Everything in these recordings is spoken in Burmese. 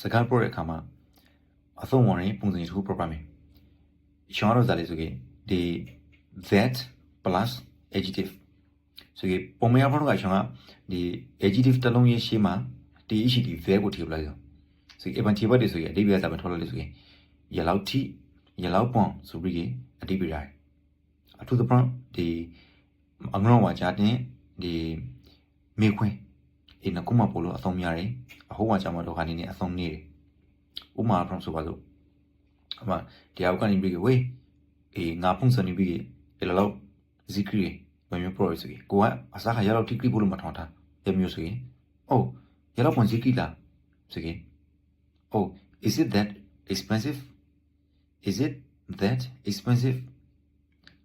စကားပြောတဲ့အခါမှာအဆုံးဝင်ရင်ပုံစံတစ်ခုပြပါမယ်ရှောင်းတော့ဇာလေးဆိုရင်ဒီ that plus adjective ဆိုရင်ပုံမှန်အဖော်ကရှောင်းကဒီ adjective တစ်လုံးရဲ့ရှေ့မှာဒီ issue ဒီ verb ကိုထည့်လိုက်ရောဆိုရင်အပန်ထည့်ပတ်တယ်ဆိုရင်အဓိပ္ပာယ်စာပဲထောက်လိုက်လို့ဆိုရင်ရလောက်ထိရလောက်ပွန်ဆိုပြီးအဓိပ္ပာယ်ရတယ်အထူးသဖြင့်ဒီအငရောဝါကြတဲ့ဒီမေခွင်းဒီနကုမပို့လို့အဆုံးများတယ်အ ဟောဝါကြမှာတော့ခါနေနေအဆုံးနေတယ်ဥမာဖရံဆိုပါစို့အမဒီအောက်ကနေပြီးဝေးအေးငါဖုန်စနေပြီးလေလောက်ဇီကရီဘယ်မျိုးပြောရစီကိုကအစားခါရလောက်တိကရီပို့လို့မထောင်တာရမျိုးဆိုရင်အိုးရလောက်ပွန်ဇီကရီလားဆိုရင် Oh, is it that expensive? Is it that expensive?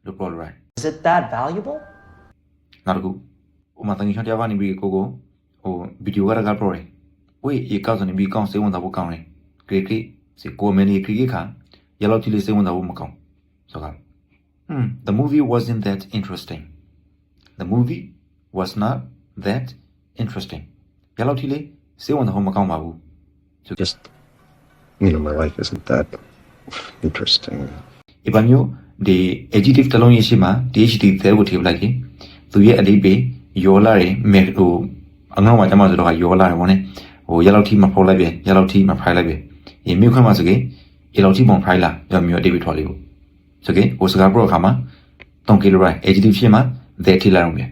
လို့ပြောလိုက် Is it that valuable? နောက်တစ်ခုဥမာတန်ကြီးချောင်းတရားကနေပြီးကိုကိုဟိုဗီဒီယိုကရကပြောတယ် ဝေးအေကောက်စနေပြီးကောင်းစေဝန်သာဖို့ကောင်းတယ်ဂရိဂရိစီကိုမနီခရီခါရလောက်ကြည့်လေးစေဝန်သာဖို့မကောင်းဆိုက Hmm the movie wasn't that interesting the movie was not that interesting ရလောက်ကြည့်လေးစေဝန်သာဖို့မကောင်းပါဘူး Just, you know, my life isn't that interesting. ဒီပါမျိုးဒီ adjective တစ်လုံးရဲ့ရှေ့မှာဒီ adjective သဲကိုထည့်လိုက်ရင်သူရဲ့အဓိပ္ပာယ်ယောလာတယ်မဲဟိုအငေါ့မှာကျမဆိုတော့ယောလာတယ်ဗောနဲ့ ဟိုရလောက်ထိမဖော်လိုက်ပြန်ရလောက်ထိမဖိုင်လိုက်ပြန်ဒီမြို့ခွင့်မှာဆိုရင်ရလောက်ထိပုံဖိုင်လာရမျိုးအဓိပ္ပာယ်ထွားလေးကိုဆိုရင်ဟိုစကားပြောအခါမှာ3ကီလိုရိုင် adjective ရှေ့မှာ that ထိလိုက်အောင်ပြန်